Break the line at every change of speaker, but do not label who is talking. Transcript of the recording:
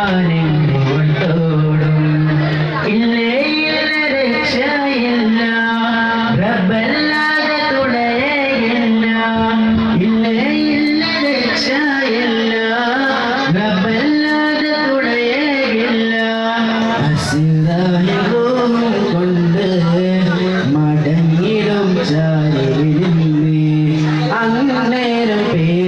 മാനോട്ടോടും ഇല്ലേ രക്ഷയില്ല. റബ്ബല്ലാതെ തുടയില്ല ഇല്ലേ ഇല്ല രക്ഷയില്ല. റബ്ബല്ലാതെ തുടയില്ല അസിന്ദാഹികളും കൊണ്ട് മടങ്ങിടും ചാരിവിരുന്ന് അന്നേരം പേര്